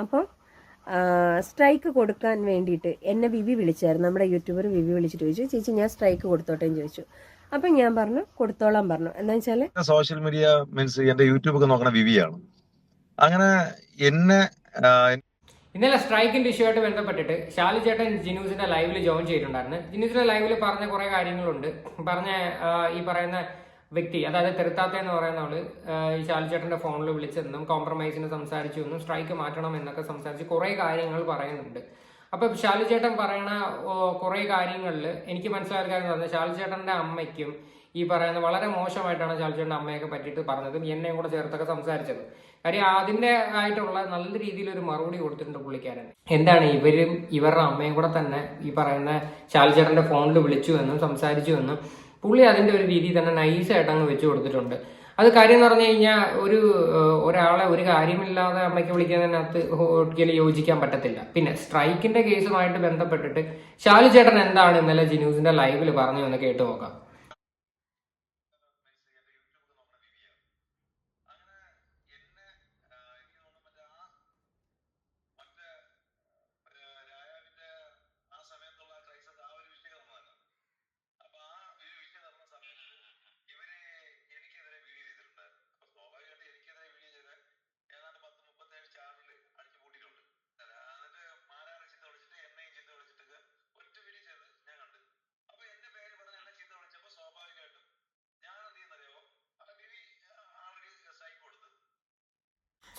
അപ്പം സ്ട്രൈക്ക് കൊടുക്കാൻ വേണ്ടിയിട്ട് എന്നെ വിവി വിളിച്ചായിരുന്നു. നമ്മുടെ യൂട്യൂബർ വിവി വിളിച്ചിട്ട് ചോദിച്ചു ചേച്ചി ഞാൻ സ്ട്രൈക്ക് കൊടുത്തോട്ടെ എന്ന് ചോദിച്ചു. അപ്പൊ ഞാൻ പറഞ്ഞു കൊടുത്തോളാം പറഞ്ഞു. എന്താ വെച്ചാൽ സോഷ്യൽ മീഡിയ മീൻസ് എന്റെ യൂട്യൂബ് ഒക്കെ നോക്കണ വിവിയാണ്. അങ്ങനെ എന്നെ ഇന്നലെ സ്ട്രൈക്കിന്റെ ഇഷ്യൂ ആയിട്ട് ബന്ധപ്പെട്ടിട്ട് ഷാലി ചേട്ടൻ ജിനൂസിന്റെ ലൈവിൽ ജോയിൻ ചെയ്തിട്ടുണ്ടായിരുന്നു. ജിനൂസിന്റെ ലൈവിൽ പറഞ്ഞ കുറെ കാര്യങ്ങളുണ്ട്. പറഞ്ഞ ഈ പറയുന്ന വ്യക്തി അതായത് തെരുത്താത്ത എന്ന് പറയുന്നവൾ ആൾ ഈ ഷാലി ചേട്ടന്റെ ഫോണിൽ വിളിച്ചെന്നും കോംപ്രമൈസിന് സംസാരിച്ചു എന്നും സ്ട്രൈക്ക് മാറ്റണം എന്നൊക്കെ സംസാരിച്ച് കുറെ കാര്യങ്ങൾ പറയുന്നുണ്ട്. അപ്പൊ ഷാലി ചേട്ടൻ പറയണ കുറെ കാര്യങ്ങളിൽ എനിക്ക് മനസ്സിലായ കാര്യം എന്ന് പറഞ്ഞാൽ ഷാലി ചേട്ടന്റെ അമ്മയ്ക്കും ഈ പറയുന്ന വളരെ മോശമായിട്ടാണ് ഷാലി ചേട്ടന്റെ അമ്മയൊക്കെ പറ്റിയിട്ട് പറഞ്ഞതും എന്നെയും കൂടെ ചേർത്തൊക്കെ സംസാരിച്ചത്. കാര്യം അതിന്റെ ആയിട്ടുള്ള നല്ല രീതിയിൽ ഒരു മറുപടി കൊടുത്തിട്ടുണ്ട് പുള്ളിക്കാരൻ. എന്താണ് ഇവരും ഇവരുടെ അമ്മയും കൂടെ തന്നെ ഈ പറയുന്ന ശാലിച്ചേട്ടന്റെ ഫോണിൽ വിളിച്ചു എന്നും സംസാരിച്ചു എന്നും പുള്ളി അതിന്റെ ഒരു രീതി തന്നെ നൈസായിട്ട് അങ്ങ് വെച്ച് കൊടുത്തിട്ടുണ്ട്. അത് കാര്യം എന്ന് പറഞ്ഞു കഴിഞ്ഞാൽ ഒരു ഒരാളെ ഒരു കാര്യമില്ലാതെ അമ്മയ്ക്ക് വിളിക്കുന്നതിനകത്ത് ഒരിക്കലും യോജിക്കാൻ പറ്റത്തില്ല. പിന്നെ സ്ട്രൈക്കിന്റെ കേസുമായിട്ട് ബന്ധപ്പെട്ടിട്ട് ശാലിച്ചേട്ടൻ എന്താണ് ഇന്നലെ ജിനൂസിന്റെ ലൈവിൽ പറഞ്ഞു എന്ന് കേട്ട് നോക്കാം.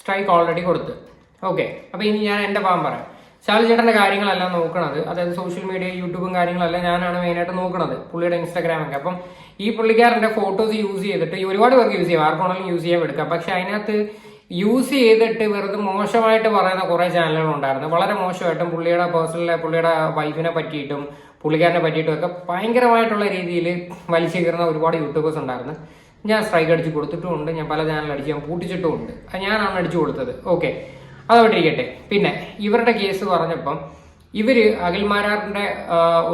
സ്ട്രൈക്ക് ഓൾറെഡി കൊടുത്ത്. ഓക്കെ അപ്പോൾ ഇനി ഞാൻ എന്റെ ഭാഗം പറയാം. ശാലു ചേട്ടന്റെ കാര്യങ്ങളെല്ലാം നോക്കണത് അതായത് സോഷ്യൽ മീഡിയ യൂട്യൂബും കാര്യങ്ങളെല്ലാം ഞാനാണ് മെയിനായിട്ട് നോക്കണത് പുള്ളിയുടെ ഇൻസ്റ്റാഗ്രാമൊക്കെ അപ്പം ഈ പുള്ളിക്കാരന്റെ ഫോട്ടോസ് യൂസ് ചെയ്തിട്ട് ഒരുപാട് പേർക്ക് യൂസ് ചെയ്യാം ആർക്കാണെങ്കിലും യൂസ് ചെയ്യാൻ എടുക്കാം. പക്ഷെ അതിനകത്ത് യൂസ് ചെയ്തിട്ട് വെറുതെ മോശമായിട്ട് പറയുന്ന കുറേ ചാനലുകൾ ഉണ്ടായിരുന്നു. വളരെ മോശമായിട്ടും പുള്ളിയുടെ പേഴ്സണൽ പുള്ളിയുടെ വൈഫിനെ പറ്റിയിട്ടും പുള്ളിക്കാരനെ പറ്റിയിട്ടും ഒക്കെ ഭയങ്കരമായിട്ടുള്ള രീതിയിൽ വലിച്ചു കയറുന്ന ഒരുപാട് യൂട്യൂബേഴ്സ് ഉണ്ടായിരുന്നു. ഞാൻ സ്ട്രൈക്ക് അടിച്ച് കൊടുത്തിട്ടുമുണ്ട് ഞാൻ പല ചാനൽ അടിച്ച് ഞാൻ പൂട്ടിച്ചിട്ടുമുണ്ട്. അത് ഞാനാണ് അടിച്ചു കൊടുത്തത്. ഓക്കെ അതോട്ടിരിക്കട്ടെ പിന്നെ ഇവരുടെ കേസ് പറഞ്ഞപ്പം ഇവർ അഖിൽമാരാറിന്റെ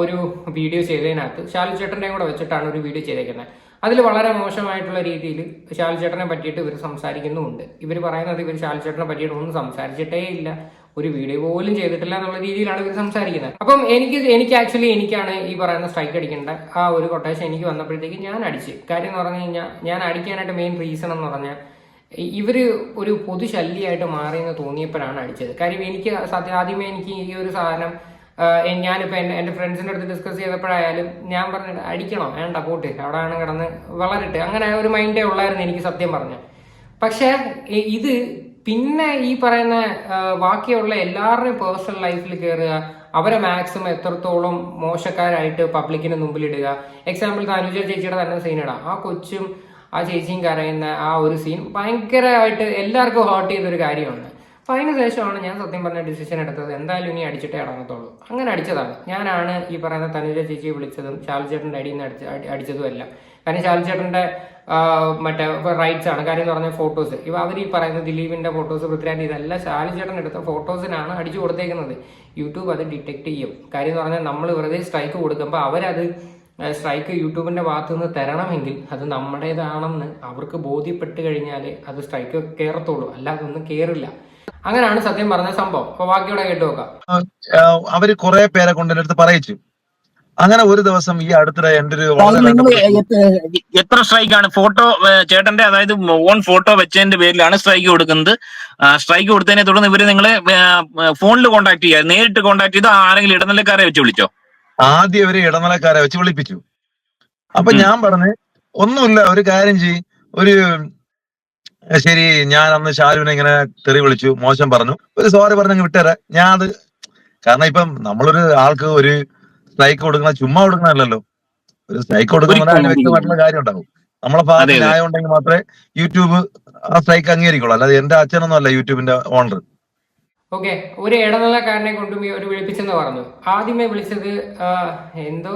ഒരു വീഡിയോ ചെയ്തതിനകത്ത് ശാലു ചേട്ടന്റെയും കൂടെ വെച്ചിട്ടാണ് ഒരു വീഡിയോ ചെയ്തേക്കുന്നത് അതിൽ വളരെ മോശമായിട്ടുള്ള രീതിയിൽ ശാലു ചേട്ടനെ പറ്റിയിട്ട് ഇവർ സംസാരിക്കുന്നുമുണ്ട്. ഇവർ പറയുന്നത് ഇവർ ശാലു ചേട്ടനെ പറ്റിയിട്ട് ഒന്നും സംസാരിച്ചിട്ടേ ഇല്ല ഒരു വീഡിയോ പോലും ചെയ്തിട്ടില്ല എന്നുള്ള രീതിയിലാണ് ഇവർ സംസാരിക്കുന്നത്. അപ്പം എനിക്ക് എനിക്ക് ആക്ച്വലി എനിക്കാണ് ഈ പറയുന്ന സ്ട്രൈക്ക് അടിക്കേണ്ട ആ ഒരു കൊട്ടേഷൻ എനിക്ക് വന്നപ്പോഴത്തേക്ക് ഞാൻ അടിച്ച്. കാര്യം എന്ന് പറഞ്ഞു കഴിഞ്ഞാൽ ഞാൻ അടിക്കാനായിട്ട് മെയിൻ റീസൺ എന്ന് പറഞ്ഞാൽ ഇവർ ഒരു പൊതുശല്യായിട്ട് മാറിയെന്ന് തോന്നിയപ്പോഴാണ് അടിച്ചത്. കാര്യം എനിക്ക് സത്യം ആദ്യമേ എനിക്ക് ഈ ഒരു സാധനം ഞാനിപ്പോൾ എന്റെ എന്റെ ഫ്രണ്ട്സിന്റെ അടുത്ത് ഡിസ്കസ് ചെയ്തപ്പോഴായാലും ഞാൻ പറഞ്ഞിട്ട് അടിക്കണോ? വേണ്ട പോട്ട്. അവിടെ ആണ് കിടന്ന് വളരട്ടെ. അങ്ങനെ ഒരു മൈൻഡേ ഉള്ളായിരുന്നു എനിക്ക് സത്യം പറഞ്ഞു. പക്ഷേ ഇത് പിന്നെ ഈ പറയുന്ന ബാക്കിയുള്ള എല്ലാവരുടെയും പേഴ്സണൽ ലൈഫിൽ കയറുക അവരെ മാക്സിമം എത്രത്തോളം മോശക്കാരായിട്ട് പബ്ലിക്കിന് മുമ്പിൽ ഇടുക എക്സാമ്പിൾ തനുജ ചേച്ചിയുടെ തന്നെ സീൻ ഇടാം. ആ കൊച്ചും ആ ചേച്ചിയും കരയുന്ന ആ ഒരു സീൻ ഭയങ്കരമായിട്ട് എല്ലാവർക്കും ഹേർട്ട് ചെയ്തൊരു കാര്യമാണ്. അപ്പൊ അതിന് ശേഷമാണ് ഞാൻ സത്യം പറഞ്ഞ ഡിസിഷൻ എടുത്തത്. എന്തായാലും ഇനി അടിച്ചിട്ടേ അടങ്ങത്തുള്ളൂ അങ്ങനെ അടിച്ചതാണ്. ഞാനാണ് ഈ പറയുന്ന തനുജ ചേച്ചിയെ വിളിച്ചതും ശാൽചേട്ടന്റെ അടിയിൽ നിന്ന് അടിച്ച അടിച്ചതും എല്ലാം കാരണം ശാൽചേട്ടന്റെ മറ്റേ റൈറ്റ്സ് ആണ്. കാര്യം എന്ന് പറഞ്ഞ ഫോട്ടോസ് ഇവ അവർ ഈ പറയുന്ന ദിലീപിന്റെ ഫോട്ടോസ് പൃഥ്വിരാജ് ഇതെല്ലാം ശാലിചേട്ടൻ എടുത്ത ഫോട്ടോസിനാണ് അടിച്ചു കൊടുത്തേക്കുന്നത്. യൂട്യൂബ് അത് ഡിറ്റക്ട് ചെയ്യും. കാര്യം എന്ന് പറഞ്ഞാൽ നമ്മൾ വെറുതെ സ്ട്രൈക്ക് കൊടുക്കുമ്പോൾ അവരത് സ്ട്രൈക്ക് യൂട്യൂബിന്റെ ഭാഗത്തു നിന്ന് തരണമെങ്കിൽ അത് നമ്മുടേതാണെന്ന് അവർക്ക് ബോധ്യപ്പെട്ട് കഴിഞ്ഞാൽ അത് സ്ട്രൈക്ക് കയറത്തുള്ളൂ അല്ലാതെ ഒന്നും കയറില്ല അങ്ങനെയാണ് സത്യം പറഞ്ഞ സംഭവം. അപ്പൊ ബാക്കിയോടെ കേട്ടു നോക്കാം. അവർ കുറെ പേരെ കൊണ്ട് എന്റെ അടുത്ത് പറയിച്ചു. അങ്ങനെ ഒരു ദിവസം ഈ അടുത്തിടെ എന്റെ ഒരു എത്ര സ്ട്രൈക്ക് ആണ് ഫോട്ടോ ചേട്ടന്റെ അതായത് ഓൺ ഫോട്ടോ വെച്ചതിന്റെ പേരിലാണ് സ്ട്രൈക്ക് കൊടുക്കുന്നത്. സ്ട്രൈക്ക് കൊടുത്തതിനെ തുടർന്ന് ഇവർ നിങ്ങളെ ഫോണിൽ കോൺടാക്ട് ചെയ്യുക. നേരിട്ട് കോൺടാക്ട് ചെയ്ത് ആരെങ്കിലും ഇടനിലക്കാരെ വെച്ച് വിളിച്ചോ? ആദ്യം ഇവർ ഇടനിലക്കാരെ വെച്ച് വിളിപ്പിച്ചു. അപ്പൊ ഞാൻ പറഞ്ഞു ഒന്നുമില്ല ഒരു കാര്യം ചെയ് ഒരു ശരി ഞാൻ അന്ന് ഷാരുവിനെ ഇങ്ങനെ തെറി വിളിച്ചു മോശം പറഞ്ഞു. ഒരു സോറി പറഞ്ഞു വിട്ടേരാ. ഞാൻ അത് കാരണം ഇപ്പം നമ്മളൊരു ആൾക്ക് ഒരു സ്ട്രൈക്ക് കൊടുക്കണ ചുമ്മാ കൊടുക്കണല്ലോ ഒരു സ്ട്രൈക്ക് കൊടുക്കുന്ന വ്യക്തമായിട്ടുള്ള കാര്യം ഉണ്ടാവും നമ്മളെ ഭാഗത്ത്. ന്യായം ഉണ്ടെങ്കിൽ മാത്രമേ യൂട്യൂബ് ആ സ്ട്രൈക്ക് അംഗീകരിക്കുള്ളൂ. അല്ലാതെ എന്റെ അച്ഛനൊന്നും അല്ല യൂട്യൂബിന്റെ ഓണർ ഓക്കെ ഒരു ഇടനിലക്കാരനെ കൊണ്ടും ഈ ഒരു വിളിപ്പിച്ചെന്ന് പറഞ്ഞു. ആദ്യമേ വിളിച്ചത് എന്തോ?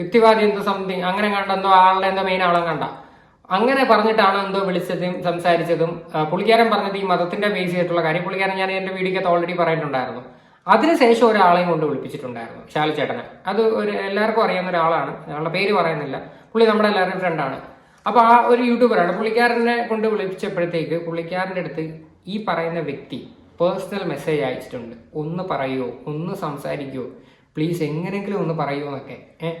യുക്തിവാദി എന്തോ സംതിങ് അങ്ങനെ കണ്ട എന്തോ ആളുടെ എന്തോ മെയിൻ ആളെ കണ്ട. അങ്ങനെ പറഞ്ഞിട്ടാണ് എന്തോ വിളിച്ചതും സംസാരിച്ചതും. പുള്ളിക്കാരൻ പറഞ്ഞത് ഈ മതത്തിന്റെ ബേസ് ചെയ്തിട്ടുള്ള കാര്യം. പുള്ളിക്കാരൻ ഞാൻ എന്റെ വീഡിയോക്കകത്ത് ഓൾറെഡി പറഞ്ഞിട്ടുണ്ടായിരുന്നു. അതിനുശേഷം ഒരാളെയും കൊണ്ട് വിളിപ്പിച്ചിട്ടുണ്ടായിരുന്നു ശാലു ചേട്ടനെ. അത് ഒരു എല്ലാവർക്കും അറിയാവുന്ന ഒരാളാണ്. ഞങ്ങളുടെ പേര് പറയുന്നില്ല. പുള്ളി നമ്മുടെ എല്ലാവരുടെയും ഫ്രണ്ടാണ് അപ്പൊ ആ ഒരു യൂട്യൂബറാണ് പുള്ളിക്കാരനെ കൊണ്ട് വിളിപ്പിച്ചപ്പോഴത്തേക്ക് പുള്ളിക്കാരന്റെ അടുത്ത് ഈ പറയുന്ന വ്യക്തി പേഴ്സണൽ മെസ്സേജ് അയച്ചിട്ടുണ്ട്. ഒന്ന് പറയുമോ ഒന്ന് സംസാരിക്കുമോ പ്ലീസ് എങ്ങനെയെങ്കിലും ഒന്ന് പറയുമോ എന്നൊക്കെ.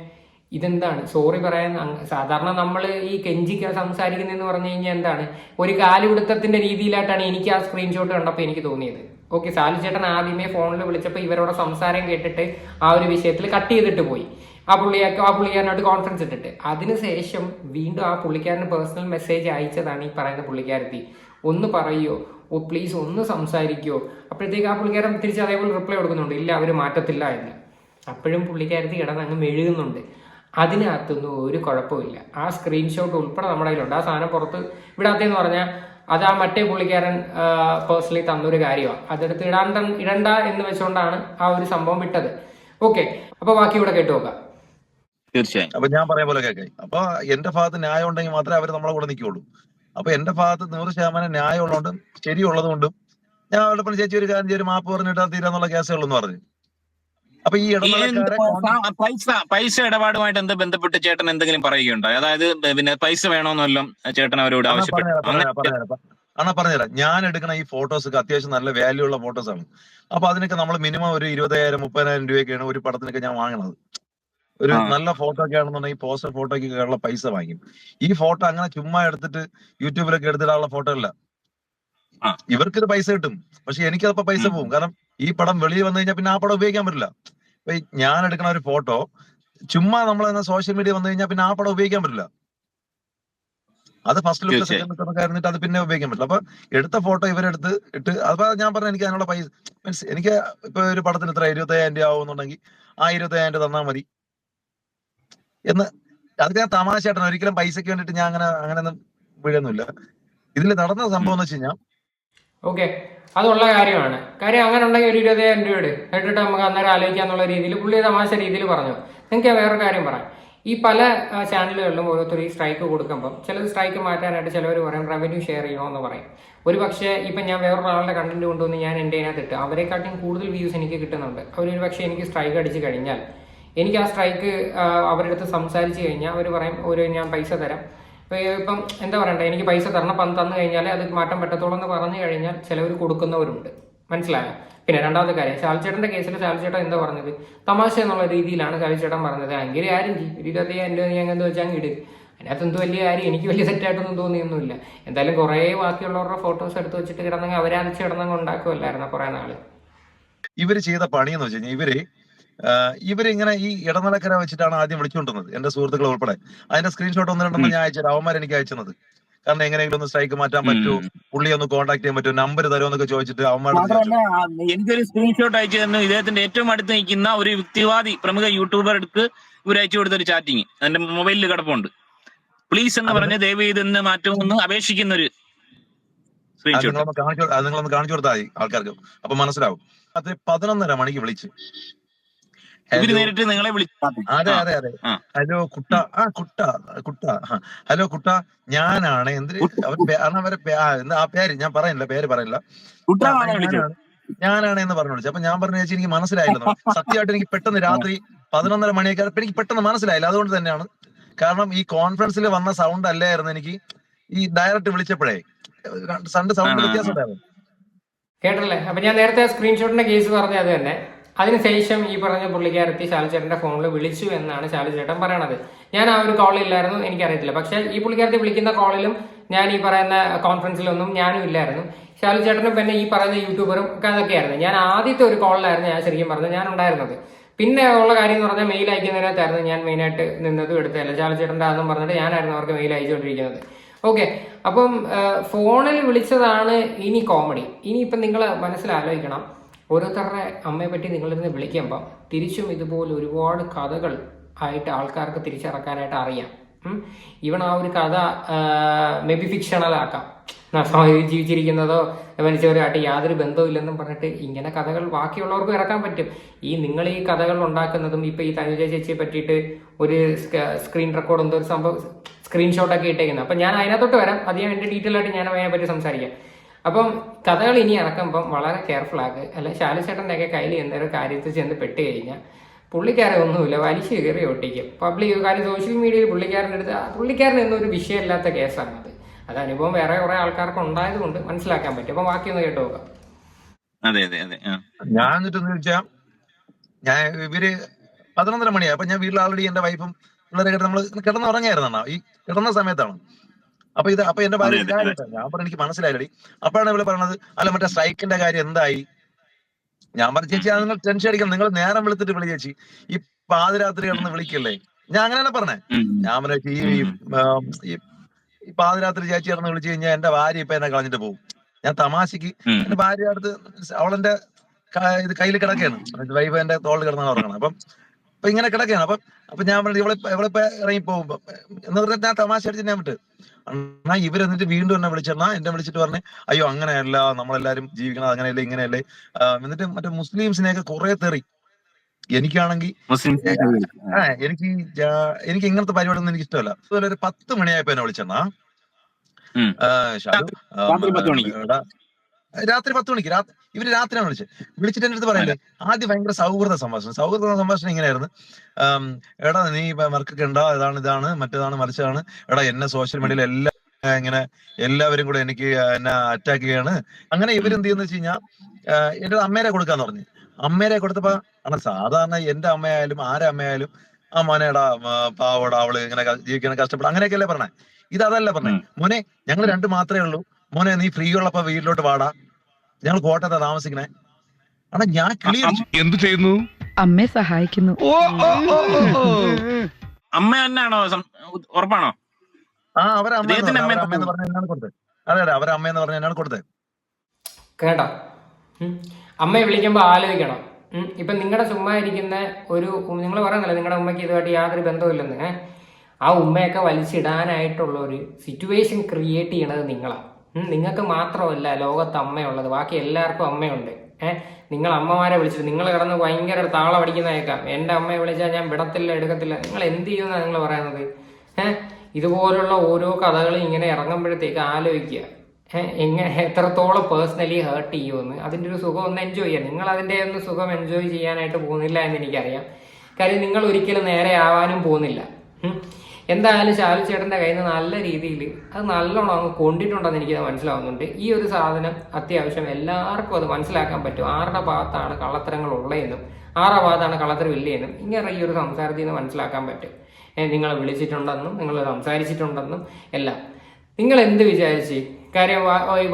ഇതെന്താണ്? സോറി പറയാൻ സാധാരണ നമ്മൾ ഈ കെഞ്ചിക്ക സംസാരിക്കുന്നതെന്ന് പറഞ്ഞു കഴിഞ്ഞാൽ എന്താണ്? ഒരു കാലുപിടുത്തത്തിന്റെ രീതിയിലായിട്ടാണ് എനിക്ക് ആ സ്ക്രീൻഷോട്ട് കണ്ടപ്പോൾ എനിക്ക് തോന്നിയത്. ഓക്കെ സാലു ചേട്ടൻ ആദ്യമേ ഫോണിൽ വിളിച്ചപ്പോൾ ഇവരോട് സംസാരം കേട്ടിട്ട് ആ ഒരു വിഷയത്തിൽ കട്ട് ചെയ്തിട്ട് പോയി. ആ പുള്ളിയാക്ക് ആ പുള്ളിക്കാരനോട് കോൺഫറൻസ് ഇട്ടിട്ട്. അതിനുശേഷം വീണ്ടും ആ പുള്ളിക്കാരന് പേഴ്സണൽ മെസ്സേജ് അയച്ചതാണ് ഈ പറയുന്ന പുള്ളിക്കാരത്തി. ഒന്ന് പറയോ? ഓ പ്ലീസ് ഒന്ന് സംസാരിക്കുമോ അപ്പോഴത്തേക്ക് ആ പുള്ളിക്കാരൻ തിരിച്ച് അതേപോലെ റിപ്ലൈ കൊടുക്കുന്നുണ്ട്. ഇല്ല അവർ മാറ്റത്തില്ല എന്ന്. അപ്പോഴും പുള്ളിക്കാരത്തി കിടന്ന് അങ്ങ് മെഴുകുന്നുണ്ട്. അതിനകത്തൊന്നും ഒരു കുഴപ്പമില്ല ആ സ്ക്രീൻഷോട്ട് ഉൾപ്പെടെ നമ്മുടെ കയ്യിലുണ്ട്. ആ സാധനം പുറത്ത് വിടാത്തെന്ന് പറഞ്ഞാൽ അത് ആ മറ്റേ പുള്ളിക്കാരൻ പേഴ്സണലി തന്നൊരു കാര്യമാണ് അതെടുത്ത് ഇടാണ്ട ഇടണ്ട എന്ന് വെച്ചുകൊണ്ടാണ് ആ ഒരു സംഭവം വിട്ടത്. ഓക്കെ അപ്പൊ ബാക്കി ഇവിടെ കേട്ടു നോക്കാം. തീർച്ചയായും. അപ്പൊ ഞാൻ പറയാൻ പോലെ കേൾക്കാം അപ്പൊ എന്റെ ഭാഗത്ത് ന്യായം ഉണ്ടെങ്കിൽ മാത്രമേ അവർ നമ്മളെ കൂടെ നിൽക്കുള്ളൂ. അപ്പൊ എന്റെ ഭാഗത്ത് നൂറ് ശതമാനം ന്യായം ഉള്ളതുകൊണ്ടും ശരിയുള്ളതുകൊണ്ടും ഞാൻ അവരുടെ ചേച്ചി ഒരു കാര്യം ചെയ്യും, ഒരു മാപ്പ് പറഞ്ഞിട്ടാ തീരാന്നുള്ള കേസുകളെന്ന് പറഞ്ഞു. അപ്പൊ ഈ പൈസ പൈസ ഇടപാടുമായിട്ട് എന്ത് ബന്ധപ്പെട്ട് ചേട്ടൻ എന്തെങ്കിലും പറയുകയുണ്ടോ? അതായത് പിന്നെ പൈസ വേണമെന്നല്ലോ ചേട്ടൻ അവരോട് ആവശ്യപ്പെട്ടു. അണ്ണാ പറഞ്ഞുതരാം. ഞാൻ എടുക്കുന്ന ഈ ഫോട്ടോസൊക്കെ അത്യാവശ്യം നല്ല വാല്യൂ ഉള്ള ഫോട്ടോസ് ആണ്. അപ്പൊ അതിനൊക്കെ നമ്മൾ മിനിമം ഒരു ഇരുപതായിരം മുപ്പതിനായിരം രൂപയൊക്കെയാണ് ഒരു പടത്തിനൊക്കെ ഞാൻ വാങ്ങണത്. ഒരു നല്ല ഫോട്ടോ ഒക്കെ ആണെന്നുണ്ടെങ്കിൽ പോസ്റ്റർ ഫോട്ടോയ്ക്ക് ഉള്ള പൈസ വാങ്ങിക്കും. ഈ ഫോട്ടോ അങ്ങനെ ചുമ്മാ എടുത്തിട്ട് യൂട്യൂബിലൊക്കെ എടുത്തിടാനുള്ള ഫോട്ടോ അല്ല. ആ. ഇവർക്ക് ഇത് പൈസ കിട്ടും. പക്ഷെ എനിക്കപ്പോ പൈസ പോകും കാരണം ഈ പടം വെളിയിൽ വന്നു കഴിഞ്ഞാൽ പിന്നെ ആ പടം ഉപയോഗിക്കാൻ പറ്റില്ല. ഇപ്പൊ ഞാൻ എടുക്കുന്ന ഒരു ഫോട്ടോ ചുമ്മാ നമ്മൾ സോഷ്യൽ മീഡിയ വന്നു കഴിഞ്ഞാൽ പിന്നെ ആ പടം ഉപയോഗിക്കാൻ പറ്റില്ല. അത് ഫസ്റ്റ് ലുക്ക്. സെക്കൻഡ് ലുക്ക് ഇരുന്നിട്ട് അത് പിന്നെ ഉപയോഗിക്കാൻ പറ്റില്ല. അപ്പൊ എടുത്ത ഫോട്ടോ ഇവരെടുത്ത് ഇട്ട് അപ്പൊ ഞാൻ പറഞ്ഞ എനിക്ക് അതിനുള്ള പൈസ മീൻസ് എനിക്ക് ഇപ്പൊ ഒരു പടത്തിന് ഇത്ര ഇരുപത്തയ്യായിരം രൂപ ആവുന്നുണ്ടെങ്കിൽ ആ ഇരുപത്തയ്യായിരം രൂപ തന്നാൽ മതി. എന്ന് അത് ഞാൻ തമാശയായിട്ടാണ്. ഒരിക്കലും പൈസക്ക് വേണ്ടിട്ട് ഞാൻ അങ്ങനെ അങ്ങനെ ഒന്നും വീഴൊന്നുമില്ല. ഇതിൽ നടന്ന സംഭവം എന്ന് വെച്ച് കഴിഞ്ഞാൽ ഓക്കെ അതുള്ള കാര്യമാണ്. കാര്യം അങ്ങനെ ഉണ്ടെങ്കിൽ ഒരു ഇരുപതായിരം രൂപ ഇട്. എന്നിട്ട് നമുക്ക് അന്നേരം ആലോചിക്കാന്നുള്ള രീതിയിൽ പുള്ളി തമാശ രീതിയിൽ പറഞ്ഞു. നിങ്ങൾക്ക് വേറൊരു കാര്യം പറയാം. ഈ പല ചാനലുകളിലും ഓരോരുത്തർ ഈ സ്ട്രൈക്ക് കൊടുക്കുമ്പം ചിലത് സ്ട്രൈക്ക് മാറ്റാനായിട്ട് ചിലവർ പറയും റവന്യൂ ഷെയർ ചെയ്യണമെന്ന് പറയും. ഒരു പക്ഷേ ഇപ്പം ഞാൻ വേറൊരാളുടെ കണ്ടന്റ് കൊണ്ടുവന്ന് ഞാൻ എന്റെ അതിനകത്ത് ഇട്ട് കൂടുതൽ വ്യൂസ് എനിക്ക് കിട്ടുന്നുണ്ട്. അവരൊരു പക്ഷേ എനിക്ക് സ്ട്രൈക്ക് അടിച്ച് കഴിഞ്ഞാൽ എനിക്ക് ആ സ്ട്രൈക്ക് അവരുടെ അടുത്ത് സംസാരിച്ച് കഴിഞ്ഞാൽ അവർ പറയും ഒരു ഞാൻ പൈസ തരാം. ഇപ്പൊ എന്താ പറയണ്ടേ എനിക്ക് പൈസ തരണം പന്ന് തന്നു കഴിഞ്ഞാൽ അത് മാറ്റം പറ്റത്തോളം എന്ന് പറഞ്ഞു കഴിഞ്ഞാൽ ചിലവർ കൊടുക്കുന്നവരുണ്ട്. മനസ്സിലായോ? പിന്നെ രണ്ടാമത്തെ കാര്യം ശാൽച്ചേട്ടന്റെ കേസിൽ ശാൽച്ചേട്ടൻ എന്താ പറഞ്ഞത്? തമാശ എന്നുള്ള രീതിയിലാണ് ശാൽച്ചേട്ടൻ പറഞ്ഞത്. എങ്കിൽ ആരും ചെയ്യും ഒരു ഞാൻ എന്താ വെച്ചാൽ ഇട്. അതിനകത്ത് എന്ത് വലിയ കാര്യം എനിക്ക് വലിയ തെറ്റായിട്ടൊന്നും തോന്നിയൊന്നുമില്ല. എന്തായാലും കുറേ ബാക്കിയുള്ളവരുടെ ഫോട്ടോസ് എടുത്ത് വെച്ചിട്ട് കിടന്നെങ്കിൽ അവരാണ് കിടന്നങ്ങ് ഉണ്ടാക്കുമല്ലായിരുന്നു കുറേ നാൾ? ഇവർ ചെയ്ത പണി എന്ന് വെച്ച് കഴിഞ്ഞാൽ ഇവർ ഇവരിങ്ങനെ ഈ ഇടനിലക്കര വെച്ചിട്ടാണ് ആദ്യം വിളിച്ചുകൊണ്ടിരുന്നത് എന്റെ സുഹൃത്തുക്കൾ ഉൾപ്പെടെ. അതിന്റെ സ്ക്രീൻഷോട്ട് ഒന്ന് രണ്ടെണ്ണം ഞാൻ അയച്ചത് അവന്മാർ എനിക്ക് അയച്ചത് കാരണം എങ്ങനെയെങ്കിലും ഒന്ന് സ്ട്രൈക്ക് മാറ്റാൻ പറ്റൂ പുള്ളി ഒന്ന് കോൺടാക്ട് ചെയ്യാൻ പറ്റൂ നമ്പർ തരുമോ എന്നൊക്കെ ചോദിച്ചിട്ട് അവന്മാർ എനിക്കൊരു സ്ക്രീൻഷോട്ട് അയച്ചു തന്നു. ഇദ്ദേഹത്തിന്റെ ഏറ്റവും അടുത്ത് നിൽക്കുന്ന ഒരു യുക്തിവാദി പ്രമുഖ യൂട്യൂബർ എടുത്ത് ഇവർ അയച്ചു കൊടുത്ത ഒരു ചാറ്റിങ് എന്റെ മൊബൈലിൽ കിടപ്പുണ്ട്. പ്ലീസ് എന്ന് പറഞ്ഞ് ദയവ് ഇതെന്ന് മാറ്റുമെന്ന് അപേക്ഷിക്കുന്ന ഒരു അത് സ്ക്രീൻഷോട്ട് നിങ്ങളൊന്ന് കാണിച്ചു അത് നിങ്ങളൊന്ന് കാണിച്ചു കൊടുത്താൽ മതി ആൾക്കാർക്ക്. അപ്പൊ മനസ്സിലാവും. അത് പതിനൊന്നര മണിക്ക് വിളിച്ചു ഇവർ നേരിട്ട് നിങ്ങളെ വിളിച്ചു അതെ അതെ അതെ. ഹലോ കുട്ട. ആ കുട്ട കുട്ട. ഹലോ കുട്ട. ഞാനാണ്. എന്ത് അവരെ പേ- ആ, ആ പേര്? ഞാൻ പറയുന്നില്ല പേര് പറയില്ല. ഞാനാണ് എന്ന് പറഞ്ഞു വിളിച്ചത്. അപ്പൊ ഞാൻ പറഞ്ഞു ചേച്ചി എനിക്ക് മനസ്സിലായില്ലെന്ന് സത്യമായിട്ട് എനിക്ക് പെട്ടെന്ന് രാത്രി പതിനൊന്നര മണിയൊക്കെ എനിക്ക് പെട്ടെന്ന് മനസ്സിലായില്ല. അതുകൊണ്ട് തന്നെയാണ്. കാരണം ഈ കോൺഫറൻസിൽ വന്ന സൗണ്ട് അല്ലായിരുന്നു എനിക്ക്. ഈ ഡയറക്റ്റ് വിളിച്ചപ്പോഴേ സണ്ട് സൗണ്ട്. വ്യത്യാസം ഉണ്ടായിരുന്നു കേട്ടല്ലേ? അപ്പൊ ഞാൻ നേരത്തെ സ്ക്രീൻഷോട്ടിന്റെ കേസ് പറഞ്ഞ അത് തന്നെ. അതിനുശേഷം ഈ പറഞ്ഞ പുള്ളിക്കാരത്തി ശാലിച്ചേട്ടന്റെ ഫോണിൽ വിളിച്ചു എന്നാണ് ശാലിച്ചേട്ടൻ പറയണത്. ഞാൻ ആ ഒരു കോളില്ലായിരുന്നു എനിക്കറിയത്തില്ല. പക്ഷെ ഈ പുള്ളിക്കാരത്തി വിളിക്കുന്ന കോളിലും ഞാൻ ഈ പറയുന്ന കോൺഫറൻസിലൊന്നും ഞാനും ഇല്ലായിരുന്നു. ശാലിച്ചേട്ടനും പിന്നെ ഈ പറയുന്ന യൂട്യൂബറും ഒക്കെ അതൊക്കെയായിരുന്നു. ഞാൻ ആദ്യത്തെ ഒരു കോളിലായിരുന്നു ഞാൻ ശരിക്കും പറഞ്ഞത് ഞാൻ ഉണ്ടായിരുന്നത്. പിന്നെ ഉള്ള കാര്യം എന്ന് പറഞ്ഞാൽ മെയിൽ അയക്കുന്നതിനകത്തായിരുന്നു ഞാൻ മെയിനായിട്ട് നിന്നതും എടുത്തതല്ല. ചാലിച്ചേട്ടന്റെ ആണെന്നും പറഞ്ഞിട്ട് ഞാനായിരുന്നു അവർക്ക് മെയിൽ അയച്ചുകൊണ്ടിരിക്കുന്നത്. ഓക്കെ അപ്പം ഫോണിൽ വിളിച്ചതാണ് ഇനി കോമഡി ഇനി ഇനിയിപ്പം നിങ്ങൾ മനസ്സിലാലോചിക്കണം ഓരോരുത്തരുടെ അമ്മയെ പറ്റി നിങ്ങളിരുന്ന് വിളിക്കുമ്പോൾ തിരിച്ചും ഇതുപോലെ ഒരുപാട് കഥകൾ ആയിട്ട് ആൾക്കാർക്ക് തിരിച്ചിറക്കാനായിട്ട് അറിയാം. ഇവൺ ആ ഒരു കഥ മേ ബി ഫിക്ഷണൽ ആക്കാം. ജീവിച്ചിരിക്കുന്നതോ മരിച്ചവരായിട്ട് യാതൊരു ബന്ധവുമില്ലെന്നും പറഞ്ഞിട്ട് ഇങ്ങനെ കഥകൾ ബാക്കിയുള്ളവർക്കും ഇറക്കാൻ പറ്റും. ഈ നിങ്ങൾ ഈ കഥകൾ ഉണ്ടാക്കുന്നതും ഇപ്പൊ ഈ തനുജ ചേച്ചിയെ പറ്റിയിട്ട് ഒരു സ്ക്രീൻ റെക്കോർഡ് എന്തോ ഒരു സംഭവം സ്ക്രീൻഷോട്ടൊക്കെ ഇട്ടേക്കുന്നത് അപ്പം ഞാൻ അതിനകത്തോട്ട് വരാം. അധികം എന്റെ ഡീറ്റെയിൽ ആയിട്ട് ഞാൻ അതിനെ പറ്റി സംസാരിക്കാം. അപ്പം കഥകൾ ഇനി ഇറക്കുമ്പം വളരെ കെയർഫുൾ ആക്കുക അല്ല ശാലുചേട്ടന്റെ ഒക്കെ കയ്യിൽ എന്തൊരു കാര്യത്തിൽ ചെന്ന് പെട്ട് കഴിഞ്ഞാൽ പുള്ളിക്കാരെ ഒന്നുമില്ല വലിച്ചു കയറി ഒട്ടിക്കും. പബ്ലിക് കാര്യം സോഷ്യൽ മീഡിയയിൽ പുള്ളിക്കാരന്റെ അടുത്ത് പുള്ളിക്കാരൻ ഒരു വിഷയമില്ലാത്ത കേസാണ് അത്. അത് അനുഭവം വേറെ കുറെ ആൾക്കാർക്ക് ഉണ്ടായതുകൊണ്ട് മനസ്സിലാക്കാൻ പറ്റും. അപ്പം ബാക്കിയൊന്ന് കേട്ട് നോക്കാം അതെ അതെ അതെ ഞാൻ എന്നിട്ട് ചോദിച്ചാൽ ഞാൻ ഇവർ പതിനൊന്നര മണിയായി. അപ്പൊ ഞാൻ വീട്ടിൽ ആൾറെഡി എന്റെ വൈഫും പിള്ളേരെ നമ്മൾ കിടന്ന് ഉറങ്ങിയായിരുന്നു ഈ കിടന്ന സമയത്താണ്. അപ്പൊ ഇത് അപ്പൊ എന്റെ ഭാര്യ ഞാൻ പറഞ്ഞു എനിക്ക് മനസ്സിലായില്ലടി. അപ്പോഴാണ് ഇവൾ പറഞ്ഞത് അല്ല മറ്റേ സ്ട്രൈക്കിന്റെ കാര്യം എന്തായി? ഞാൻ പറഞ്ഞു ചേച്ചി അത് നിങ്ങൾ ടെൻഷൻ അടിക്കണം. നിങ്ങൾ നേരം വിളിച്ചിട്ട് വിളി ചേച്ചി. ഈ പാതിരാത്രി കിടന്ന് വിളിക്കല്ലേ? ഞാൻ അങ്ങനെയാണ് പറഞ്ഞേ. ഞാൻ പറഞ്ഞു ഈ ഈ, പാതിരാത്രി ചേച്ചി കിടന്ന് വിളിച്ചു കഴിഞ്ഞാൽ എന്റെ ഭാര്യ ഇപ്പൊ എന്നെ കളഞ്ഞിട്ട് പോകും. ഞാൻ തമാശക്ക്. എന്റെ ഭാര്യ അടുത്ത് അവളെന്റെ ഇത് കയ്യിൽ കിടക്കുകയാണ്. വൈഫ് എന്റെ തോളിൽ കിടന്നാണ് ഉറങ്ങണം അപ്പം അപ്പൊ ഇങ്ങനെ കിടക്കുകയാണ്. അപ്പൊ അപ്പൊ ഞാൻ പറഞ്ഞു ഇവളെ ഇവളിപ്പോ ഇറങ്ങി പോകുമ്പോ എന്ന് പറഞ്ഞാൽ ഞാൻ തമാശ അടിച്ച് ഞാൻ വിട്ട്. എന്നാ ഇവരെന്നിട്ട് വീണ്ടും എന്നെ വിളിച്ചെന്നാ എന്നെ വിളിച്ചിട്ട് പറഞ്ഞു അയ്യോ അങ്ങനെയല്ല നമ്മളെല്ലാരും ജീവിക്കണം അങ്ങനെയല്ലേ ഇങ്ങനെയല്ലേ. എന്നിട്ട് മറ്റേ മുസ്ലിംസിനെയൊക്കെ കുറെ തെറി. എനിക്കാണെങ്കിൽ എനിക്ക് എനിക്ക് ഇങ്ങനത്തെ പരിപാടി ഒന്നും എനിക്ക് ഇഷ്ടമല്ല. അതുപോലെ ഒരു പത്ത് മണിയായപ്പോ എന്നെ വിളിച്ചെന്നാ. രാത്രി പത്ത് മണിക്ക്. രാത്രി ഇവർ രാത്രിയാണ് വിളിച്ചത്. വിളിച്ചിട്ട് എന്റെ അടുത്ത് പറയല്ലേ ആദ്യം ഭയങ്കര സൗഹൃദ സംഭാഷണം. സൗഹൃദ സംഭാഷണം ഇങ്ങനെയായിരുന്നു. എടാ നീ വർക്കൊക്കെ ഉണ്ടോ? ഇതാണ് ഇതാണ് മറ്റേതാണ് മറിച്ചതാണ്. എടാ എന്നെ സോഷ്യൽ മീഡിയയിൽ എല്ലാ ഇങ്ങനെ എല്ലാവരും കൂടെ എനിക്ക് എന്നെ അറ്റാക്ക് ചെയ്യാണ്. അങ്ങനെ ഇവരെന്ത് ചെയ്യുന്ന വെച്ച് കഴിഞ്ഞാൽ എന്റെ അമ്മേരെ കൊടുക്കാന്ന് പറഞ്ഞു. അമ്മേരെ കൊടുത്തപ്പോ ആണ് സാധാരണ എന്റെ അമ്മയായാലും ആരെ അമ്മയായാലും ആ മോനേടാ പാവടാ അവൾ ഇങ്ങനെ ജീവിക്കാൻ കഷ്ടപ്പെടാം അങ്ങനെയൊക്കെയല്ലേ പറഞ്ഞേ? ഇത് അതല്ല പറഞ്ഞേ. മോനെ ഞങ്ങൾ രണ്ട് മാത്രമേ ഉള്ളൂ. മോനെ നീ ഫ്രീ ഉള്ളപ്പോ വീട്ടിലോട്ട് വാടാ. ഞങ്ങൾ കോട്ടയത്താ താമസിക്കണേ. ആണോ ഞാൻ ക്ലിയർ എന്ത് ചെയ്യുന്നു? അമ്മയെ സഹായിക്കുന്നു. അമ്മ തന്നെയാണോ ഉറപ്പാണോ? ആ അവരെ അമ്മ എന്ന് പറഞ്ഞ എന്നാണ് കൊടുത്തത്. അതെ അതെ അവരെ അമ്മ എന്ന് പറഞ്ഞ എന്നാണ് കൊടുത്തത്. കേട്ടോ. അമ്മയെ വിളിക്കുമ്പോൾ ആലോചിക്കണം. ഇപ്പൊ നിങ്ങളുടെ ചുമ്മാ ഇരിക്കുന്ന ഒരു നിങ്ങൾ പറയുന്നില്ല നിങ്ങളുടെ ഉമ്മയ്ക്ക് ഇതുമായിട്ട് യാതൊരു ബന്ധമില്ലെന്ന്? ആ ഉമ്മയൊക്കെ വലിച്ചിടാനായിട്ടുള്ള ഒരു സിറ്റുവേഷൻ ക്രിയേറ്റ് ചെയ്യണത് നിങ്ങളാണ് നിങ്ങൾക്ക് മാത്രമല്ല ലോകത്ത് അമ്മയുള്ളത്. ബാക്കി എല്ലാവർക്കും അമ്മയുണ്ട്. ഏഹ് നിങ്ങൾ അമ്മമാരെ വിളിച്ചിട്ട് നിങ്ങൾ കിടന്ന് ഭയങ്കര താളം അടിക്കുന്നതേക്കാം എന്റെ അമ്മയെ വിളിച്ചാൽ ഞാൻ വിടത്തില്ല എടുക്കത്തില്ല. നിങ്ങൾ എന്ത് ചെയ്യുമെന്നാണ് നിങ്ങൾ പറയുന്നത്? ഏഹ് ഇതുപോലുള്ള ഓരോ കഥകളും ഇങ്ങനെ ഇറങ്ങുമ്പോഴത്തേക്ക് ആലോചിക്കുക. എങ്ങനെ എത്രത്തോളം പേഴ്സണലി ഹേർട്ട് ചെയ്യുമെന്ന്. അതിന്റെ ഒരു സുഖം ഒന്ന് എൻജോയ് ചെയ്യാം. നിങ്ങൾ അതിന്റെ ഒന്ന് സുഖം എൻജോയ് ചെയ്യാനായിട്ട് പോകുന്നില്ല എന്ന് എനിക്കറിയാം. കാര്യം നിങ്ങൾ ഒരിക്കലും നേരെ ആവാനും പോകുന്നില്ല. എന്തായാലും ശാലു ചേട്ടന്റെ കയ്യിൽ നിന്ന് നല്ല രീതിയിൽ അത് നല്ലോണം അങ്ങ് കൊണ്ടിട്ടുണ്ടെന്ന് എനിക്കത് മനസ്സിലാവുന്നുണ്ട്. ഈ ഒരു സാധനം അത്യാവശ്യം എല്ലാവർക്കും അത് മനസ്സിലാക്കാൻ പറ്റും. ആരുടെ ഭാഗത്താണ് കള്ളത്തരങ്ങൾ ഉള്ളതെന്നും ആരുടെ ഭാഗത്താണ് കള്ളത്തരം ഇല്ലയെന്നും ഇങ്ങനെ ഈ ഒരു സംസാരത്തിൽ നിന്ന് മനസ്സിലാക്കാൻ പറ്റും. നിങ്ങൾ വിളിച്ചിട്ടുണ്ടെന്നും നിങ്ങൾ സംസാരിച്ചിട്ടുണ്ടെന്നും എല്ലാം. നിങ്ങൾ എന്ത് വിചാരിച്ച്? കാര്യം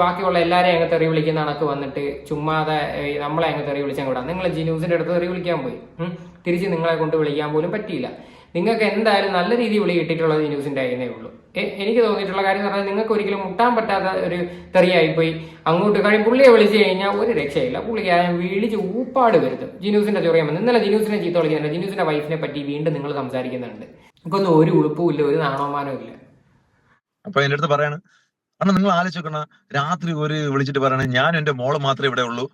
ബാക്കിയുള്ള എല്ലാവരെയും അങ്ങ് തെറി വിളിക്കുന്ന കണക്ക് വന്നിട്ട് ചുമ്മാതെ നമ്മളെ അങ്ങ് തെറി വിളിച്ചാൽ കൂടാ നിങ്ങൾ ജിനൂസിന്റെ അടുത്ത് തെറി വിളിക്കാൻ പോയി. തിരിച്ച് നിങ്ങളെ കൊണ്ട് വിളിക്കാൻ പോലും പറ്റിയില്ല. നിങ്ങൾക്ക് എന്തായാലും നല്ല രീതിയിൽ വിളി കിട്ടിയിട്ടുള്ളത് ഈ ന്യൂസിന്റെ ആയിരുന്നേ ഉള്ളൂ. എനിക്ക് തോന്നിയിട്ടുള്ള കാര്യം എന്ന് പറഞ്ഞാൽ നിങ്ങൾക്ക് ഒരിക്കലും മുട്ടാൻ പറ്റാത്ത ഒരു തെറിയായിപ്പോയി. അങ്ങോട്ട് കഴിയും പുള്ളിയെ വിളിച്ചു കഴിഞ്ഞാൽ ഒരു രക്ഷയില്ല. പുള്ളിക്കാരൻ വിളിച്ച് ഊപ്പാട് വരുത്തും ജിനൂസിന്റെ ചൊറിയാൻ വന്നു ഇന്നലെ ജിനൂസിനെ ചീത്ത വിളിക്കുന്നുണ്ട് ജിനൂസിന്റെ വൈഫിനെ പറ്റി വീണ്ടും നിങ്ങൾ സംസാരിക്കുന്നുണ്ട്. നിങ്ങൾക്കൊന്നും ഒരു ഉളുപ്പും ഇല്ല ഒരു നാണോമാനവും ഇല്ല. അപ്പൊ എന്റെ അടുത്ത് പറയാണ്. അന്ന് നിങ്ങൾ ആലോചിക്കണ രാത്രി ഒരു വിളിച്ചിട്ട് പറയണേ ഞാൻ എന്റെ മോൾ മാത്രമേ ഇവിടെ ഉള്ളൂ.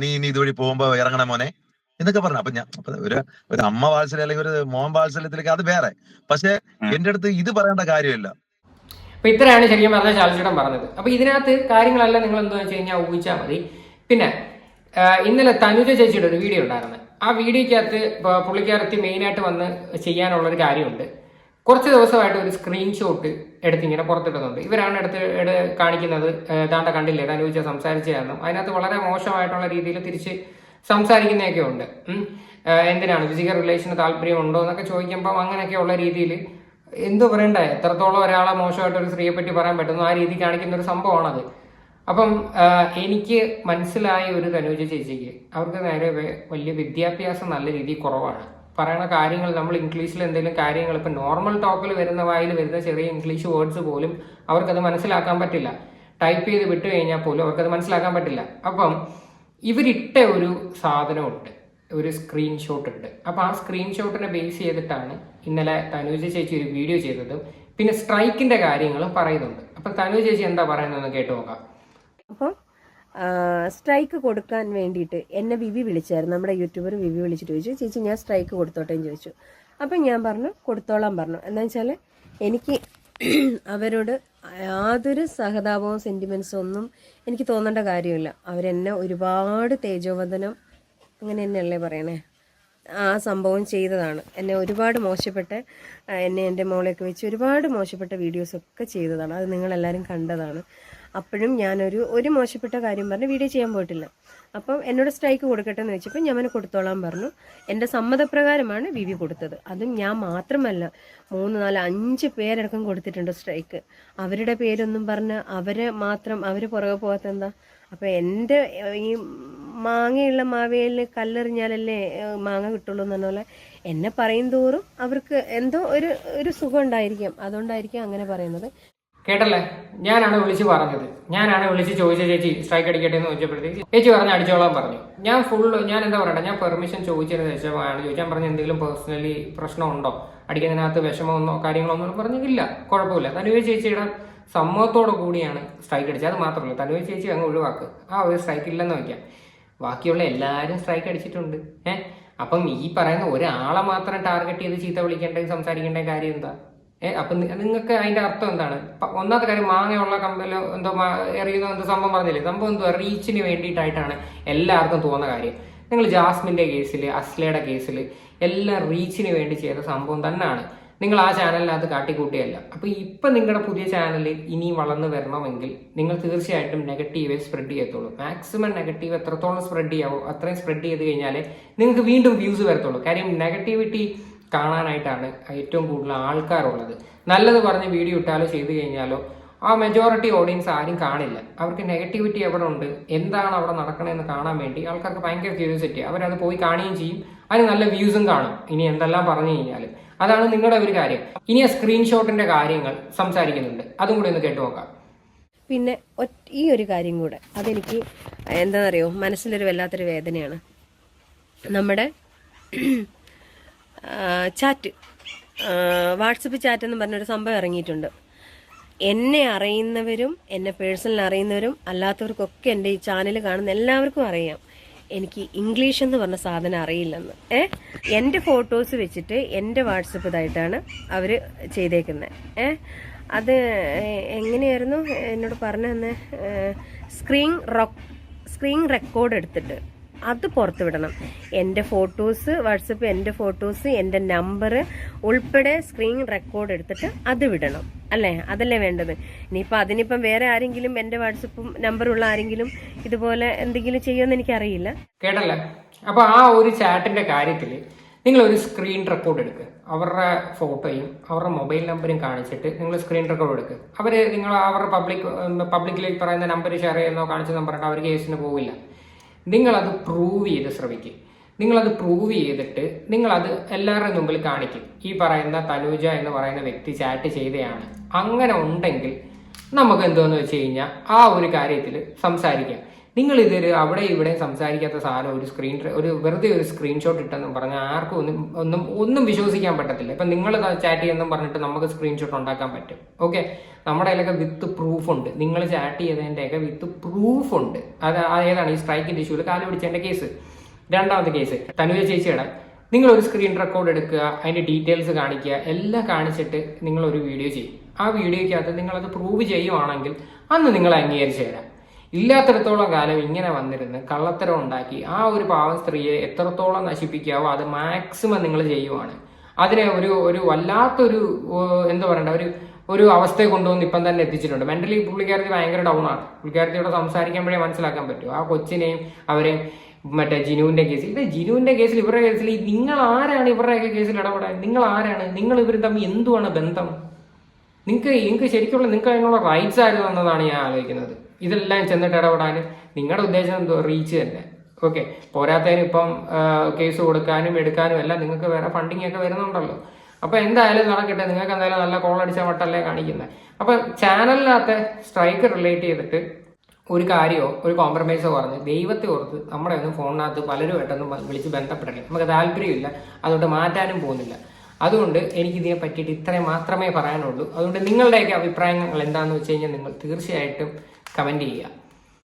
നീ ഇനി ഇതുവഴി പോകുമ്പോ ഇറങ്ങണ മോനെ. എന്നൊക്കെ പറഞ്ഞു. അപ്പൊ ഞാൻ ഒരു ഒരു അമ്മ വാത്സല്യം അല്ലെങ്കിൽ ഒരു മോൻ വാത്സല്യത്തിലേക്ക് അത് വേറെ. പക്ഷെ. എന്റെ അടുത്ത് ഇത് പറയേണ്ട കാര്യമില്ല. അപ്പൊ ഇത്രയാണ് ശരിക്കും പറഞ്ഞ ചാലിച്ചേട്ടൻ പറഞ്ഞത്. അപ്പൊ ഇതിനകത്ത് കാര്യങ്ങളെല്ലാം നിങ്ങൾ എന്താ വെച്ച് കഴിഞ്ഞാൽ ഊഹിച്ചാൽ മതി. പിന്നെ ഇന്നലെ തനുജ ചേച്ചിയുടെ ഒരു വീഡിയോ ഉണ്ടായിരുന്നു. ആ വീഡിയോക്കകത്ത് പുള്ളിക്കാരത്തി മെയിൻ ആയിട്ട് വന്ന് ചെയ്യാനുള്ള ഒരു കാര്യമുണ്ട്. കുറച്ച് ദിവസമായിട്ട് ഒരു സ്ക്രീൻഷോട്ട് എടുത്തിങ്ങനെ പുറത്തിടുന്നുണ്ട്. ഇവരാണ് എടുത്ത് എടു കാണിക്കുന്നത്. ദാണ്ട കണ്ടില്ലേ? തനുജ സംസാരിച്ചായിരുന്നു അതിനകത്ത് വളരെ മോശമായിട്ടുള്ള രീതിയിൽ തിരിച്ച് സംസാരിക്കുന്നതൊക്കെ ഉണ്ട്. എന്തിനാണ്? ഫിസിക്കൽ റിലേഷന് താല്പര്യമുണ്ടോ എന്നൊക്കെ ചോദിക്കുമ്പോൾ അങ്ങനെയൊക്കെയുള്ള രീതിയിൽ എന്തോ പറയണ്ടേ? എത്രത്തോളം ഒരാളെ മോശമായിട്ട് ഒരു സ്ത്രീയെ പറ്റി പറയാൻ പറ്റുന്നു? ആ രീതി കാണിക്കുന്ന ഒരു സംഭവമാണത്. അപ്പം എനിക്ക് മനസ്സിലായ ഒരു തനുജ ചേച്ചിക്ക് അവർക്ക് നേരെ വലിയ വിദ്യാഭ്യാസം നല്ല രീതിയിൽ കുറവാണ്. പറയുന്ന കാര്യങ്ങൾ നമ്മൾ ഇംഗ്ലീഷിൽ എന്തെങ്കിലും കാര്യങ്ങൾ ഇപ്പം നോർമൽ ടോക്കിൽ വരുന്ന വായിൽ വരുന്ന ചെറിയ ഇംഗ്ലീഷ് വേർഡ്സ് പോലും അവർക്കത് മനസ്സിലാക്കാൻ പറ്റില്ല. ടൈപ്പ് ചെയ്ത് വിട്ടു കഴിഞ്ഞാൽ പോലും അവർക്കത് മനസ്സിലാക്കാൻ പറ്റില്ല. അപ്പം ഇവരിട്ട ഒരു സാധനമുണ്ട്. ഒരു സ്ക്രീൻഷോട്ട് ഉണ്ട്. അപ്പോൾ ആ സ്ക്രീൻഷോട്ടിനെ ബേസ് ചെയ്തിട്ടാണ് ഇന്നലെ തനുജ ചേച്ചി ഒരു വീഡിയോ ചെയ്തത് പിന്നെ സ്ട്രൈക്കിന്റെ കാര്യങ്ങളും പറയുന്നുണ്ട്. അപ്പം തനുജ ചേച്ചി എന്താ പറയുന്നതെന്ന് കേട്ട് നോക്കാം. സ്ട്രൈക്ക് കൊടുക്കാൻ വേണ്ടിയിട്ട് എന്നെ വിവി വിളിച്ചായിരുന്നു. നമ്മുടെ യൂട്യൂബർ വിവി വിളിച്ചിട്ട് ചോദിച്ചു ചേച്ചി ഞാൻ സ്ട്രൈക്ക് കൊടുത്തോട്ടേന്ന് ചോദിച്ചു. അപ്പം ഞാൻ പറഞ്ഞു കൊടുത്തോളാം പറഞ്ഞു. എന്താ വെച്ചാൽ എനിക്ക് അവരോട് യാതൊരു സഹതാപവും സെന്റിമെൻസും ഒന്നും എനിക്ക് തോന്നേണ്ട കാര്യമില്ല. അവരെന്നെ ഒരുപാട് തേജോവദനം അങ്ങനെ തന്നെയല്ലേ പറയണേ? ആ സംഭവം ചെയ്തതാണ്. എന്നെ ഒരുപാട് മോശപ്പെട്ട എന്നെ എന്റെ മോളെയൊക്കെ വെച്ച് ഒരുപാട് മോശപ്പെട്ട വീഡിയോസൊക്കെ ചെയ്തതാണ്. അത് നിങ്ങളെല്ലാവരും കണ്ടതാണ്. അപ്പോഴും ഞാനൊരു ഒരു മോശപ്പെട്ട കാര്യം പറഞ്ഞ് വീഡിയോ ചെയ്യാൻ പോയിട്ടില്ല. അപ്പം എന്നോട് സ്ട്രൈക്ക് കൊടുക്കട്ടെ എന്ന് വെച്ചപ്പോൾ ഞാൻ കൊടുത്തോളാം കൊടുത്തോളാൻ പറഞ്ഞു. എന്റെ സമ്മതപ്രകാരമാണ് വി വി കൊടുത്തത്. അതും ഞാൻ മാത്രമല്ല മൂന്ന് നാല് അഞ്ച് പേരടക്കം കൊടുത്തിട്ടുണ്ട് സ്ട്രൈക്ക് അവരുടെ പേരൊന്നും പറഞ്ഞ് അവരെ മാത്രം അവർ പുറകെ പോകാത്ത എന്താ അപ്പം എന്റെ ഈ മാങ്ങയുള്ള മാവേലിൽ കല്ലെറിഞ്ഞാലല്ലേ മാങ്ങ കിട്ടുള്ളൂ എന്ന് പോലെ എന്നെ പറയും തോറും അവർക്ക് എന്തോ ഒരു ഒരു സുഖം ഉണ്ടായിരിക്കും. അതുകൊണ്ടായിരിക്കും അങ്ങനെ പറയുന്നത്. കേട്ടല്ലേ? ഞാനാണ് വിളിച്ച് പറഞ്ഞത്. ഞാനാണ് വിളിച്ച് ചോദിച്ച ചേച്ചി സ്ട്രൈക്ക് അടിക്കട്ടെ എന്ന് ചോദിച്ചപ്പോഴത്തേക്ക് ചേച്ചി പറഞ്ഞ് അടിച്ചോളാൻ പറഞ്ഞു. ഞാൻ ഫുൾ ഞാൻ എന്താ പറയട്ടെ ഞാൻ പെർമിഷൻ ചോദിച്ചതിന് ശേഷമാണ് ചോദിച്ചാൽ പറഞ്ഞ എന്തെങ്കിലും പേഴ്സണലി പ്രശ്നമുണ്ടോ? അടിക്കുന്നതിനകത്ത് വിഷമമൊന്നോ കാര്യങ്ങളൊന്നും പറഞ്ഞില്ല കുഴപ്പമില്ല. തനുവേ ചേച്ചിയുടെ സമ്മതത്തോടു കൂടിയാണ് സ്ട്രൈക്ക് അടിച്ചത്. അത് മാത്രമല്ല തനുവേ ചേച്ചി അങ്ങ് ഒഴിവാക്ക്. ആ ഒരു സ്ട്രൈക്ക് ഇല്ലെന്ന് വയ്ക്കാം. ബാക്കിയുള്ള എല്ലാവരും സ്ട്രൈക്ക് അടിച്ചിട്ടുണ്ട്. ഏഹ് അപ്പം ഈ പറയുന്ന ഒരാളെ മാത്രം ടാർഗറ്റ് ചെയ്ത് ചീത്ത വിളിക്കേണ്ട സംസാരിക്കേണ്ട കാര്യം എന്താ? ഏഹ് അപ്പം നിങ്ങൾക്ക് അതിന്റെ അർത്ഥം എന്താണ്? ഒന്നാമത്തെ കാര്യം മാങ്ങയുള്ള കമ്പലോ എന്തോ എറിയുന്ന എന്തോ സംഭവം പറഞ്ഞില്ലേ? സംഭവം എന്തോ റീച്ചിന് വേണ്ടിയിട്ടായിട്ടാണ് എല്ലാവർക്കും തോന്നുന്ന കാര്യം. നിങ്ങൾ ജാസ്മിന്റെ കേസിൽ അസ്ലയുടെ കേസിൽ എല്ലാം റീച്ചിന് വേണ്ടി ചെയ്ത സംഭവം തന്നെയാണ് നിങ്ങൾ ആ ചാനലിനകത്ത് കാട്ടിക്കൂട്ടിയല്ല. അപ്പൊ ഇപ്പൊ നിങ്ങളുടെ പുതിയ ചാനൽ ഇനി വളർന്നു വരണമെങ്കിൽ നിങ്ങൾ തീർച്ചയായിട്ടും നെഗറ്റീവ് സ്പ്രെഡ് ചെയ്യത്തുള്ളൂ. മാക്സിമം നെഗറ്റീവ് എത്രത്തോളം സ്പ്രെഡ് ചെയ്യാവോ അത്രയും സ്പ്രെഡ് ചെയ്ത് കഴിഞ്ഞാൽ നിങ്ങൾക്ക് വീണ്ടും വ്യൂസ് വരത്തുള്ളൂ. കാര്യം നെഗറ്റിവിറ്റി കാണാനായിട്ടാണ് ഏറ്റവും കൂടുതൽ ആൾക്കാരുള്ളത്. നല്ലത് പറഞ്ഞ് വീഡിയോ ഇട്ടാലോ ചെയ്തു കഴിഞ്ഞാലോ ആ മെജോറിറ്റി ഓഡിയൻസ് ആരും കാണില്ല. അവർക്ക് നെഗറ്റിവിറ്റി എവിടെ ഉണ്ട്? എന്താണ് അവിടെ നടക്കണമെന്ന് കാണാൻ വേണ്ടി ആൾക്കാർക്ക് ഭയങ്കര ക്യൂരിയോസിറ്റി അവരത് പോയി കാണുകയും ചെയ്യും. അതിന് നല്ല വ്യൂസും കാണും. ഇനി എന്തെല്ലാം പറഞ്ഞു കഴിഞ്ഞാൽ അതാണ് നിങ്ങളുടെ ഒരു കാര്യം. ഇനി ആ സ്ക്രീൻഷോട്ടിന്റെ കാര്യങ്ങൾ സംസാരിക്കുന്നുണ്ട്. അതും കൂടി ഒന്ന് കേട്ടു നോക്കാം. പിന്നെ ഈ ഒരു കാര്യം കൂടെ. അതെനിക്ക് എന്താണെന്നറിയോ മനസ്സിലൊരു വല്ലാത്തൊരു വേദനയാണ്. നമ്മുടെ ചാറ്റ് വാട്സപ്പ് ചാറ്റ് എന്ന് പറഞ്ഞൊരു സംഭവം ഇറങ്ങിയിട്ടുണ്ട്. എന്നെ അറിയുന്നവരും എന്നെ പേഴ്സണൽ അറിയുന്നവരും അല്ലാത്തവർക്കൊക്കെ എന്റെ ഈ ചാനൽ കാണുന്ന എല്ലാവർക്കും അറിയാം. എനിക്ക് ഇംഗ്ലീഷ് എന്ന് പറഞ്ഞ സാധനം അറിയില്ലെന്ന്. ഏ? എന്റെ ഫോട്ടോസ് വെച്ചിട്ട് എന്റെ വാട്സപ്പ് ഇതായിട്ടാണ് അവർ ചെയ്തേക്കുന്നത് ഏ? അത് എങ്ങനെയായിരുന്നു എന്നോട് പറഞ്ഞു തന്നെ? സ്ക്രീൻ റെക്കോർഡ് എടുത്തിട്ട്. അത് പുറത്ത് വിടണം എന്റെ ഫോട്ടോസ് വാട്സപ്പ് എന്റെ ഫോട്ടോസ് എന്റെ നമ്പർ ഉൾപ്പെടെ സ്ക്രീൻ റെക്കോർഡ് എടുത്തിട്ട് അത് വിടണം. അല്ലേ? അതല്ലേ വേണ്ടത്? ഇനിയിപ്പോൾ അതിനിപ്പം വേറെ ആരെങ്കിലും എന്റെ വാട്സപ്പും നമ്പറുള്ള ആരെങ്കിലും ഇതുപോലെ എന്തെങ്കിലും ചെയ്യുമെന്ന് എനിക്കറിയില്ല. കേട്ടല്ലേ? അപ്പോൾ ആ ഒരു ചാറ്റിന്റെ കാര്യത്തിൽ നിങ്ങൾ ഒരു സ്ക്രീൻ റെക്കോർഡ് എടുക്കുക അവരുടെ ഫോട്ടോയും അവരുടെ മൊബൈൽ നമ്പറും കാണിച്ചിട്ട് നിങ്ങൾ സ്ക്രീൻ റെക്കോർഡ് എടുക്കുക അവർ നിങ്ങൾ അവരുടെ പബ്ലിക് പബ്ലിക്കിൽ പറയുന്ന നമ്പർ ഷെയർ ചെയ്യുന്നോ കാണിച്ചെന്നോ പറഞ്ഞിട്ട് അവർ കേസിന് പോവില്ല. നിങ്ങളത് പ്രൂവ് ചെയ്ത് ശ്രമിക്കും. നിങ്ങളത് പ്രൂവ് ചെയ്തിട്ട് നിങ്ങളത് എല്ലാവരുടെ മുമ്പിൽ കാണിക്കും. ഈ പറയുന്ന തനൂജ എന്ന് പറയുന്ന വ്യക്തി ചാറ്റ് ചെയ്തയാണ്. അങ്ങനെ ഉണ്ടെങ്കിൽ നമുക്ക് എന്തോന്ന് വെച്ച് കഴിഞ്ഞാൽ ആ ഒരു കാര്യത്തിൽ സംസാരിക്കാം. നിങ്ങൾ ഇതൊരു അവിടെ ഇവിടെ സംസാരിക്കാത്ത സാധനം ഒരു സ്ക്രീൻ ഒരു വെറുതെ ഒരു സ്ക്രീൻഷോട്ട് ഇട്ടെന്ന് പറഞ്ഞാൽ ആർക്കും ഒന്നും ഒന്നും ഒന്നും വിശ്വസിക്കാൻ പറ്റത്തില്ല. ഇപ്പം നിങ്ങൾ ചാറ്റ് ചെയ്യുന്നെന്ന് പറഞ്ഞിട്ട് നമുക്ക് സ്ക്രീൻഷോട്ട് ഉണ്ടാക്കാൻ പറ്റും. ഓക്കെ നമ്മുടെ അതിലൊക്കെ വിത്ത് പ്രൂഫ് ഉണ്ട്. നിങ്ങൾ ചാറ്റ് ചെയ്തതിന്റെയൊക്കെ വിത്ത് പ്രൂഫ് ഉണ്ട്. അത് ഏതാണ്? ഈ സ്ട്രൈക്കിന്റെ ഇഷ്യൂവിൽ കാൽ പിടിച്ചതിന്റെ കേസ് രണ്ടാമത്തെ കേസ് തനുജ ചേച്ചിയുടെ. നിങ്ങൾ ഒരു സ്ക്രീൻ റെക്കോർഡ് എടുക്കുക അതിന്റെ ഡീറ്റെയിൽസ് കാണിക്കുക എല്ലാം കാണിച്ചിട്ട് നിങ്ങൾ ഒരു വീഡിയോ ചെയ്യും. ആ വീഡിയോയ്ക്കകത്ത് നിങ്ങളത് പ്രൂവ് ചെയ്യുവാണെങ്കിൽ അന്ന് നിങ്ങൾ അംഗീകരിച്ചു തരാം. ഇല്ലാത്തിടത്തോളം കാലം ഇങ്ങനെ വന്നിരുന്ന് കള്ളത്തരം ഉണ്ടാക്കി ആ ഒരു പാവം സ്ത്രീയെ എത്രത്തോളം നശിപ്പിക്കാവോ അത് മാക്സിമം നിങ്ങൾ ചെയ്യുവാണ്. അതിനെ ഒരു ഒരു വല്ലാത്തൊരു എന്താ പറയണ്ട ഒരു ഒരു അവസ്ഥയെ കൊണ്ടുവന്ന് ഇപ്പം തന്നെ എത്തിച്ചിട്ടുണ്ട്. മെന്റലി പുള്ളിക്കാരത്തി ഭയങ്കര ഡൗൺ ആണ്. പുള്ളിക്കാരത്തിയോട് സംസാരിക്കുമ്പോഴേ മനസ്സിലാക്കാൻ പറ്റും. ആ കൊച്ചിനെയും അവരെയും മറ്റേ ജിനുവിന്റെ കേസിൽ ഇത് ജിനുവിന്റെ കേസിൽ ഇവരുടെ കേസിൽ നിങ്ങൾ ആരാണ് ഇവരുടെയൊക്കെ കേസിൽ ഇടപെടാൻ? നിങ്ങൾ ആരാണ്? നിങ്ങൾ ഇവർ തമ്മിൽ എന്തുവാണ് ബന്ധം? നിങ്ങൾക്ക് നിങ്ങൾക്ക് ശരിക്കുള്ള നിങ്ങൾക്ക് അതിനുള്ള റൈറ്റ്സ് ആയിരുന്നു എന്നതാണ് ഞാൻ ആലോചിക്കുന്നത്. ഇതെല്ലാം ചെന്നിട്ട് ഇടപെടാൻ നിങ്ങളുടെ ഉദ്ദേശം എന്തോ റീച്ച് തന്നെ. ഓക്കെ പോരാത്തതിന് ഇപ്പം കേസ് കൊടുക്കാനും എടുക്കാനും എല്ലാം നിങ്ങൾക്ക് വേറെ ഫണ്ടിങ് ഒക്കെ വരുന്നുണ്ടല്ലോ. അപ്പോൾ എന്തായാലും നടക്കട്ടെ. നിങ്ങൾക്ക് എന്തായാലും നല്ല കോൾ അടിച്ച മട്ടല്ലേ കാണിക്കുന്നത് അപ്പൊ ചാനലിനകത്തെ സ്ട്രൈക്ക് റിലേറ്റ് ചെയ്തിട്ട് ഒരു കാര്യമോ ഒരു കോംപ്രമൈസോ പറഞ്ഞ് ദൈവത്തെ ഓർത്ത് നമ്മുടെ ഒന്നും ഫോണിനകത്ത് പലരുമായിട്ടൊന്നും വിളിച്ച് ബന്ധപ്പെടണം നമുക്ക് താല്പര്യമില്ല അതുകൊണ്ട് മാറ്റാനും പോകുന്നില്ല. അതുകൊണ്ട് എനിക്ക് ഇതിനെ പറ്റിയിട്ട് ഇത്രയും മാത്രമേ പറയാനുള്ളൂ. അതുകൊണ്ട് നിങ്ങളുടെയൊക്കെ അഭിപ്രായങ്ങൾ എന്താണെന്ന് വെച്ച് കഴിഞ്ഞാൽ നിങ്ങൾ തീർച്ചയായിട്ടും കമന്റ് ചെയ്യുക.